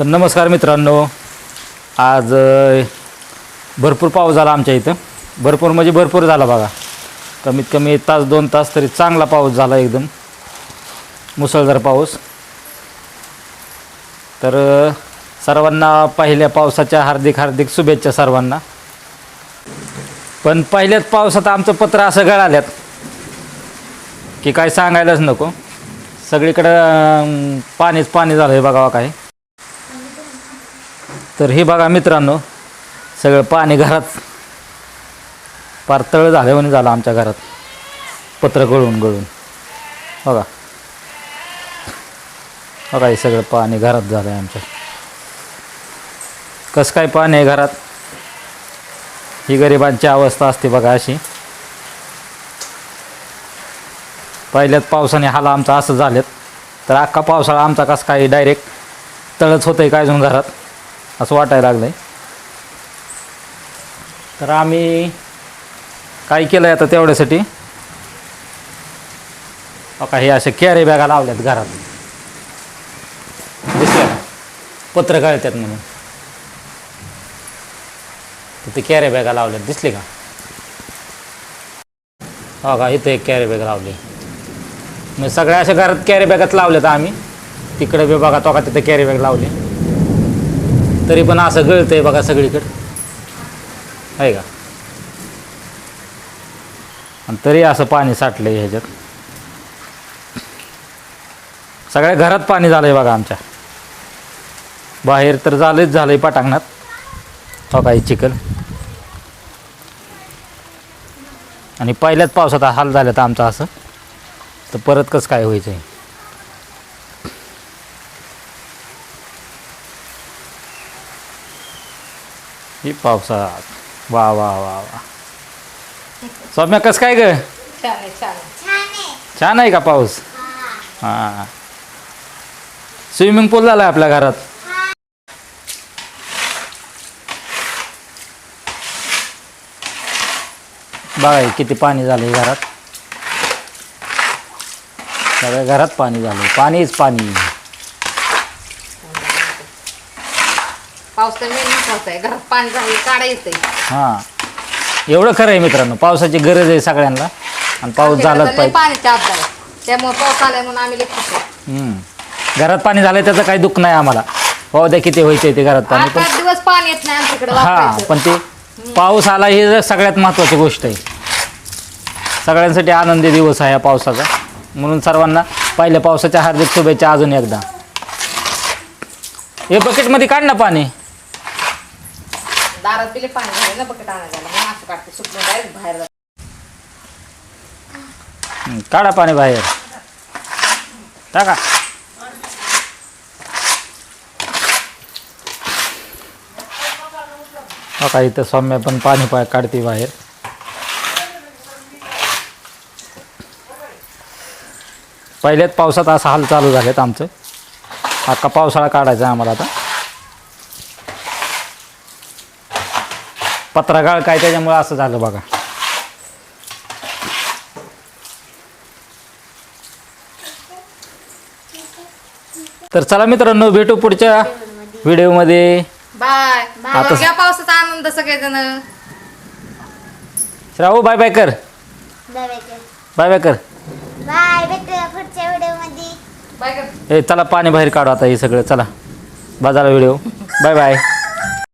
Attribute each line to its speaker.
Speaker 1: तर नमस्कार मित्रांनो. आज भरपूर पाऊस झाला आमच्या इथं. भरपूर म्हणजे भरपूर झाला बघा. कमीत कमी तास दोन तास तरी चांगला पाऊस झाला एकदम. मुसळधार पाऊस. तर सर्वांना पहिल्या पावसाच्या हार्दिक हार्दिक शुभेच्छा सर्वांना. पण पहिल्याच पावसात आमचं पत्र असं गळाल्यात की काय सांगायलाच नको. सगळीकडं पाणीच पाणी झालं आहे बघावा काय. तर हे बघा मित्रांनो सगळं पाणी घरात पार तळ झालं झालं आमच्या घरात. पत्र गळून गळून. बघा. बघा हे सगळं पाणी घरात झालं आहे आमच्या. कसं काय पाणी आहे घरात? ही गरिबांची अवस्था असते बघा अशी. पहिल्यात पावसाने हाला आमचा असं झालेत. तर अख्खा पावसाळा आमचा कसं काय डायरेक्ट तळच होतं आहे काय अजून घरात? असं वाटायला लागलं आहे तर आम्ही काय केलं आहे आता तेवढ्यासाठी? का हे असे कॅरी बॅगा लावल्यात घरात. दिसल्या का? पत्र काढतात म्हणून. तिथे कॅरी बॅगा लावल्यात. दिसली का? हो का इथं एक कॅरी बॅग लावली. मग सगळ्या अशा घरात कॅरी बॅगात लावल्यात आम्ही. तिकडे बी बघा तो का तिथे कॅरी बॅग लावली. तरी पण असं गळतंय बघा सगळीकडं. आहे का? आणि तरी असं पाणी साठलं आहे ह्याच्यात. सगळ्या घरात पाणी झालं आहे बघा आमच्या. बाहेर तर झालंच झालंय पटांगणात. हो काही चिखल आणि पहिल्याच पावसात हाल झाल्यात आमचा असं. तर परत कसं काय व्हायचं आहे ही पावसात वा वा वा वा. सौम्या कसं काय ग?
Speaker 2: छान आहे
Speaker 1: का पाऊस? हां. स्विमिंग पूल झाला आपल्या घरात. बघा किती पाणी झालं घरात. सगळ्या घरात पाणी झालं पाणीच पाणी.
Speaker 2: पाऊस तर मेन महत्त्वाचा आहे. घरात पाणी झालं काढा येतंय.
Speaker 1: हां. एवढं खरं आहे मित्रांनो पावसाची गरज आहे सगळ्यांना. आणि पाऊस झालाच पाहिजे.
Speaker 2: त्यामुळे पाऊस आलाय म्हणून आम्ही लिखतो
Speaker 1: हम्म. घरात पाणी झालंय त्याचं काही दुःख नाही आम्हाला. पाहू द्या किती व्हायचं ते घरात पाणी
Speaker 2: आठ
Speaker 1: पण.
Speaker 2: दिवस पाणी येत नाही आमच्याकडे
Speaker 1: हा
Speaker 2: वापरायचं.
Speaker 1: पण ते पाऊस आला ही जर सगळ्यात महत्त्वाची गोष्ट आहे. सगळ्यांसाठी आनंदी दिवस आहे या पावसाचा. म्हणून सर्वांना पहिल्या पावसाच्या हार्दिक शुभेच्छा अजून एकदा. हे बकेटमध्ये काढ ना पाणी.
Speaker 2: दारात पिले पाणी झाले ना बकेट आणायला म्हणून असं काढते सुकून डायरेक्ट बाहेर जाते.
Speaker 1: हं, काढा पाणी बाहेर. टाका. बघा इथं सौम्य पण पाणी पाय काढते बाहेर. पहिल्याच पावसात असा हाल चालू झालेत आमचं. अख्खा पावसाळा काढायचा आहे आम्हाला आता. पत्रागाळ काय त्याच्यामुळे असं झालं बघा. तर चला मित्रांनो भेटू पुढच्या व्हिडिओमध्ये.
Speaker 2: बाय. घ्या पावसाचा आनंद सगळेजण.
Speaker 1: श्रावू बाय बाय कर.
Speaker 3: बाय
Speaker 1: बाय बाय कर.
Speaker 3: बाय भेटूया पुढच्या व्हिडिओमध्ये.
Speaker 2: बाय कर.
Speaker 1: ए चला पाणी बाहेर काढू आता हे सगळं. चला बाजारा व्हिडिओ. Bye bye